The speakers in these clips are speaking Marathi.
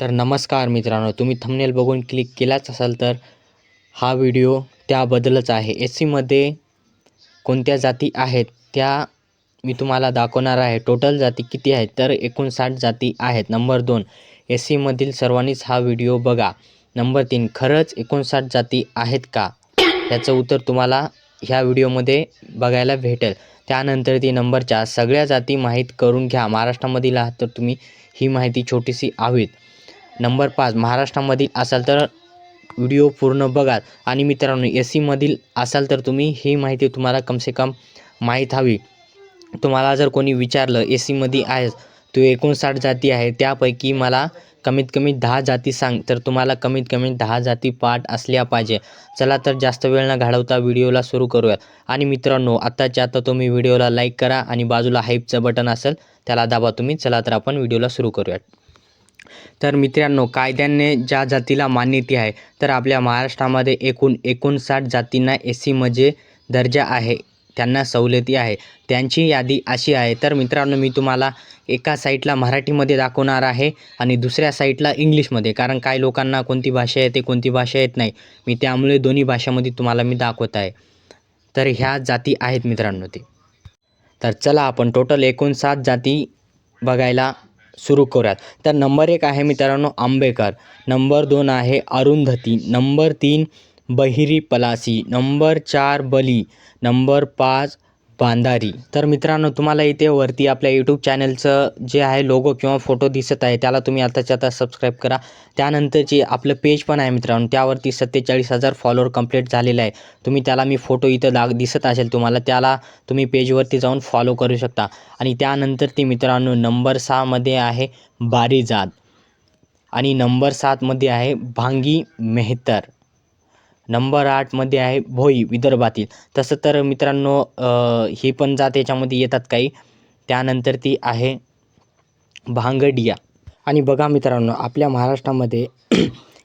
तर नमस्कार मित्रांनो तुम्ही थंबनेल बघून क्लिक केलाच असाल तर हा व्हिडिओ त्याबद्दलच आहे. एस सीमध्ये कोणत्या जाती आहेत त्या मी तुम्हाला दाखवणार आहे. टोटल जाती किती आहेत तर एकोणसाठ जाती आहेत. नंबर दोन एस सीमधील सर्वांनीच हा व्हिडिओ बघा. नंबर तीन खरंच एकोणसाठ जाती आहेत का? याचं उत्तर तुम्हाला ह्या व्हिडिओमध्ये बघायला भेटेल. त्यानंतर ती नंबर चार सगळ्या जाती माहीत करून घ्या. महाराष्ट्रामधील आहात तर तुम्ही ही माहिती छोटीशी हवीत. नंबर पाच. महाराष्ट्रामधील असाल तर व्हिडिओ पूर्ण बघा आणि मित्रांनो एस सीमधील असाल तर तुम्ही ही माहिती तुम्हाला कमसे कम माहीत हवी. तुम्हाला जर कोणी विचारलं एस सीमध्ये आहेस तू एकोणसाठ जाती आहे त्यापैकी मला कमीत कमी दहा जाती सांग तर तुम्हाला कमीत कमी दहा जाती पाठ असल्या पाहिजे. चला तर जास्त वेळ न घालवता व्हिडिओला सुरू करूयात. आणि मित्रांनो आत्ताच्या आता तुम्ही व्हिडिओला लाईक करा आणि बाजूला हाईपचं बटन असेल त्याला दाबा तुम्ही. चला तर आपण व्हिडिओला सुरू करूयात. तर मित्रांनो कायद्याने ज्या जातीला मान्यता आहे तर आपल्या महाराष्ट्रामध्ये एकूण एकोणसाठ जातींना एस सीमध्ये दर्जा आहे त्यांना सवलती आहे. त्यांची यादी अशी आहे. तर मित्रांनो मी तुम्हाला एका साईटला मराठीमध्ये दाखवणार आहे आणि दुसऱ्या साईटला इंग्लिशमध्ये कारण काही लोकांना कोणती भाषा येते कोणती भाषा येत नाही. मी त्यामुळे दोन्ही भाषामध्ये तुम्हाला मी दाखवत आहे. तर ह्या जाती आहेत मित्रांनो ते. तर चला आपण टोटल एकोणसाठ जाती बघायला सुरू करूयात. तर नंबर एक आहे मित्रांनो आंबेकर. नंबर दोन आहे अरुंधती. नंबर तीन बहिरी पलासी. नंबर चार बली. नंबर पाच बांधारी. तर मित्रांनो तुम्हाला इथे वरती आपल्या यूट्यूब चॅनलचं जे आहे लोगो किंवा फोटो दिसत आहे त्याला तुम्ही आताच्या आता सबस्क्राईब करा. त्यानंतरची आपलं पेज पण आहे मित्रांनो त्यावरती सत्तेचाळीस हजार फॉलोअर कंप्लीट झालेलं आहे. तुम्ही त्याला मी फोटो इथं दाग दिसत असेल तुम्हाला त्याला तुम्ही पेजवरती जाऊन फॉलो करू शकता. आणि त्यानंतर ती मित्रांनो नंबर सहामध्ये आहे बारीजात आणि नंबर सातमध्ये आहे भांगी मेहतर. नंबर आठमध्ये आहे भोई विदर्भातील. तसं तर मित्रांनो ही पण जात याच्यामध्ये येतात काही. त्यानंतर ती आहे भांगडिया. आणि बघा मित्रांनो आपल्या महाराष्ट्रामध्ये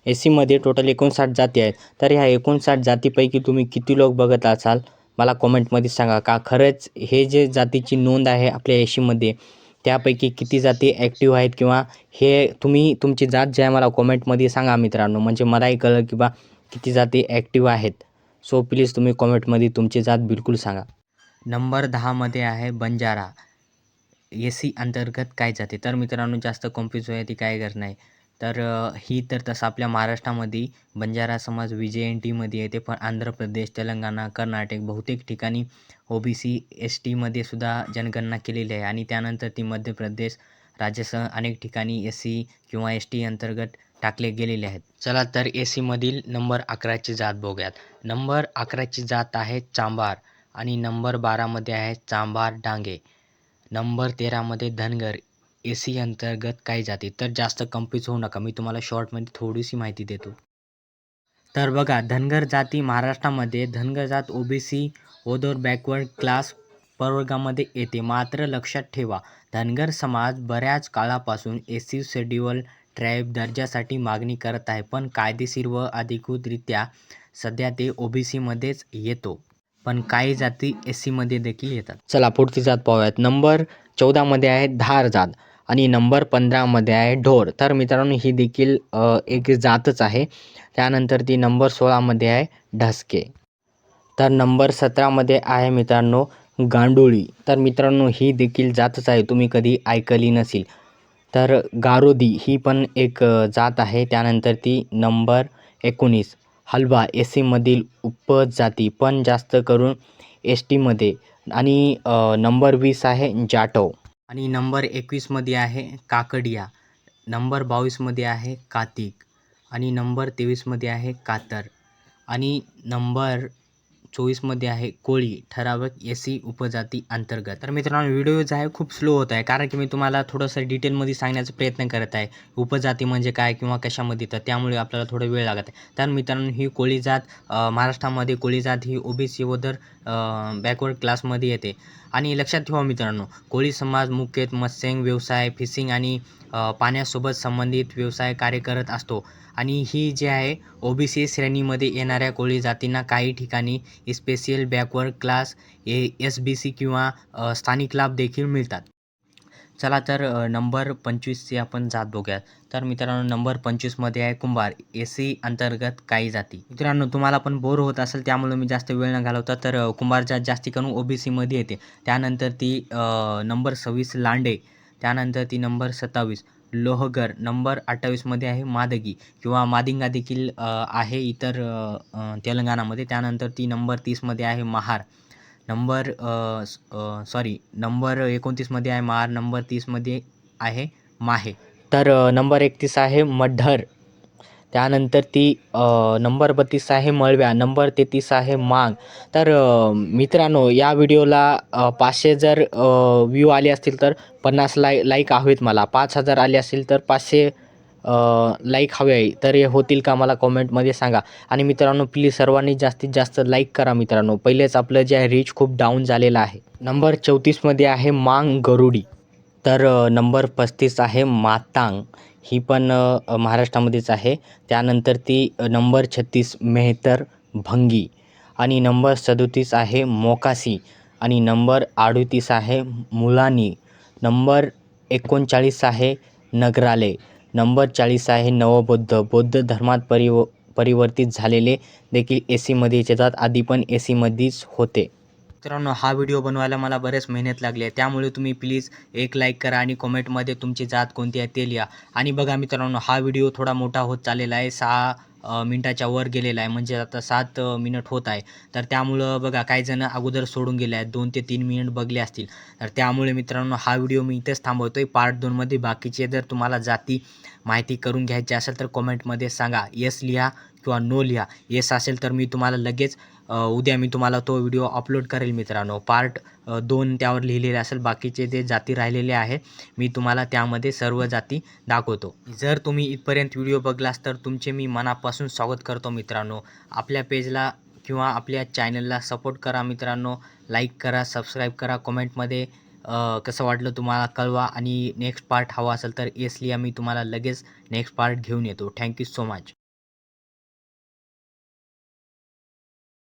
एस सीमध्ये टोटल एकोणसाठ जाती आहेत. तर ह्या एकोणसाठ जातीपैकी तुम्ही किती लोक बघत असाल मला कॉमेंटमध्ये सांगा. का खरंच हे जे जातीची नोंद आहे आपल्या एस सीमध्ये त्यापैकी किती जाती ॲक्टिव्ह आहेत? किंवा हे तुम्ही तुमची जात जे आहे मला कॉमेंटमध्ये सांगा मित्रांनो. म्हणजे मलाही कळलं की बा किती जाती ॲक्टिव्ह आहेत? सो प्लीज तुम्ही कॉमेंटमध्ये तुमची जात बिलकुल सांगा. नंबर दहामध्ये आहे बंजारा. एस सी अंतर्गत काय जाते? तर मित्रांनो जास्त कन्फ्यूज ती काय गरज नाही. तर ही तर तसं आपल्या महाराष्ट्रामध्ये बंजारा समाज व्ही जे एन टीमध्ये येते पण आंध्र प्रदेश तेलंगणा कर्नाटक बहुतेक ठिकाणी ओ बी सी एस टीमध्ये सुद्धा जनगणना केलेली आहे. आणि त्यानंतर ती मध्य प्रदेश राज्यासह अनेक ठिकाणी एस सी किंवा एस टी अंतर्गत टाकले गेलेले आहेत. चला तर ए सीमधील नंबर अकराची जात बघूयात. नंबर अकराची जात आहे चांभार आणि नंबर बारामध्ये आहे चांभार डांगे. नंबर तेरामध्ये धनगर ए सी अंतर्गत काही जाती. तर जास्त कन्फ्यूज होऊ नका मी तुम्हाला शॉर्टमध्ये थोडीशी माहिती देतो. तर बघा धनगर जाती महाराष्ट्रामध्ये धनगर जात O B C other backward class प्रवर्गामध्ये येते. मात्र लक्षात ठेवा धनगर समाज बऱ्याच काळापासून एस सी शेड्युअल ट्राईब दर्जासाठी मागणी करत आहे पण कायदेशीर व अधिकृतरित्या सध्या ते ओ बी सीमध्येच येतो. पण काही जाती एस सीमध्ये देखील येतात. चला पुढची जात पाहूयात. नंबर चौदामध्ये आहे धार जात आणि नंबर पंधरामध्ये आहे ढोर. तर मित्रांनो ही देखील एक जातच आहे. त्यानंतर ती नंबर सोळामध्ये आहे ढसके. तर नंबर सतरामध्ये आहे मित्रांनो गांडोळी. तर मित्रांनो ही देखील जातच आहे. तुम्ही कधी ऐकली नसेल. तर गारोदी ही पण एक जात आहे. त्यानंतर ती नंबर एकोणीस. हलवा एस सीमधील उपजाती पण जास्त करून एस टीमध्ये आणि नंबर वीस आहे जाटव. आणि नंबर एकवीसमध्ये आहे काकडिया. नंबर बावीसमध्ये आहे कातिक. आणि नंबर तेवीसमध्ये आहे कातर. आणि नंबर चोवीसमध्ये आहे कोळी ठराविक एस सी उपजाती अंतर्गत. तर मित्रांनो व्हिडिओ जो आहे खूप स्लो होत आहे कारण की मी तुम्हाला थोडंसं डिटेलमध्ये सांगण्याचा प्रयत्न करत आहे. उपजाती म्हणजे काय किंवा कशामध्ये? तर त्यामुळे आपल्याला थोडा वेळ लागत आहे. तर मित्रांनो ही कोळी जात महाराष्ट्रामध्ये कोळी जात ही ओ बी सी बॅकवर्ड क्लासमध्ये येते. आणि लक्षात ठेवा मित्रांनो कोळी समाज मुख्यतः मत्स्य व्यवसाय फिशिंग आणि पाण्यासोबत संबंधित व्यवसाय कार्य करत असतो. आणि ही जी आहे ओ बी सी श्रेणीमध्ये येणाऱ्या कोळी जातींना काही ठिकाणी special backward class A S B C किंवा स्थानिक लाभ देखील मिळतात. चला तर नंबर पंचवीसची आपण जात बघूया तर मित्रांनो नंबर पंचवीसमध्ये आहे कुंभार ए सी अंतर्गत काही जाती. मित्रांनो तुम्हाला पण बोर होत असेल त्यामुळे मी जास्त वेळ न घालवता तर कुंभार जात जास्ती करून ओ बी सीमध्ये येते. त्यानंतर ती नंबर सव्वीस लांडे. त्यानंतर ती नंबर सत्तावीस. लोहगर नंबर अठ्ठावीसमध्ये आहे मादगी किंवा मादिंगा देखील आहे इतर तेलंगणामध्ये. त्यानंतर ती नंबर तीसमध्ये आहे महार. नंबर सॉरी नंबर एकोणतीसमध्ये आहे महार. नंबर तीसमध्ये आहे माहे. तर नंबर एकतीस आहे मढर त्यानंतर ती नंबर बत्तीस आहे मळव्या नंबर तेहतीस आहे मांग. तर मित्रांनो या व्हिडिओला पाचशे जर व्ह्यू आले असतील तर पन्नास लाय लाईक हवेत मला. पाच हजार आले असतील तर पाचशे लाईक हवे आहे. तर हे होतील का मला कॉमेंटमध्ये सांगा. आणि मित्रांनो प्लीज सर्वांनी जास्तीत जास्त लाईक करा मित्रांनो. पहिलेच आपलं जे आहे रीच खूप डाऊन झालेलं आहे. नंबर चौतीसमध्ये आहे मांग गरुडी. तर नंबर पस्तीस आहे मातांग. ही पण महाराष्ट्रामध्येच आहे. त्यानंतर ती नंबर छत्तीस मेहतर भंगी. आणि नंबर सदोतीस आहे मोकासी. आणि नंबर अडोतीस आहे मुलानी. नंबर एकोणचाळीस आहे नगराले. नंबर चाळीस आहे नवबौद्ध. बौद्ध धर्मात परिव परिवर्तित झालेले देखील ए सीमध्येच येतात. आधी पण ए सीमध्येच होते. मित्रांनो हा व्हिडिओ बनवायला मला बरेच मेहनत लागली आहे. त्यामुळे तुम्ही प्लीज एक लाईक करा आणि कॉमेंटमध्ये तुमची जात कोणती आहे ते लिहा. आणि बघा मित्रांनो हा व्हिडिओ थोडा मोठा होत चाललेला आहे. सहा मिनटाच्या वर गेलेला आहे. म्हणजे आता सात मिनट मिनिट होत आहे. तर त्यामुळं बघा काही जण अगोदर सोडून गेले आहेत. दोन ते तीन मिनिट बघले असतील. तर त्यामुळे मित्रांनो हा व्हिडिओ मी इथेच थांबवतो आहे पार्ट दोनमध्ये बाकीचे जर तुम्हाला जाती माहिती करून घ्यायची असेल तर कॉमेंटमध्ये सांगा. येस लिहा. किंवा नो लिहा येस असेल तर मी तुम्हाला लगेच उद्या मी तुम्हाला तो व्हिडिओ अपलोड करेल मित्रांनो. पार्ट दोन त्यावर लिहिलेले असेल बाकीचे जे जाती राहिलेले आहे मी तुम्हाला त्यामध्ये सर्व जाती दाखवतो. जर तुम्ही इथपर्यंत व्हिडिओ बघलास तर तुमचे मी मनापासून स्वागत करतो मित्रांनो. आपल्या पेजला किंवा आपल्या चॅनलला सपोर्ट करा मित्रांनो. लाईक करा सबस्क्राईब करा कमेंटमध्ये कसं वाटलं तुम्हाला कळवा आणि नेक्स्ट पार्ट हवा असेल तर येस लिहा मी तुम्हाला लगेच नेक्स्ट पार्ट घेऊन येतो. Thank you so much.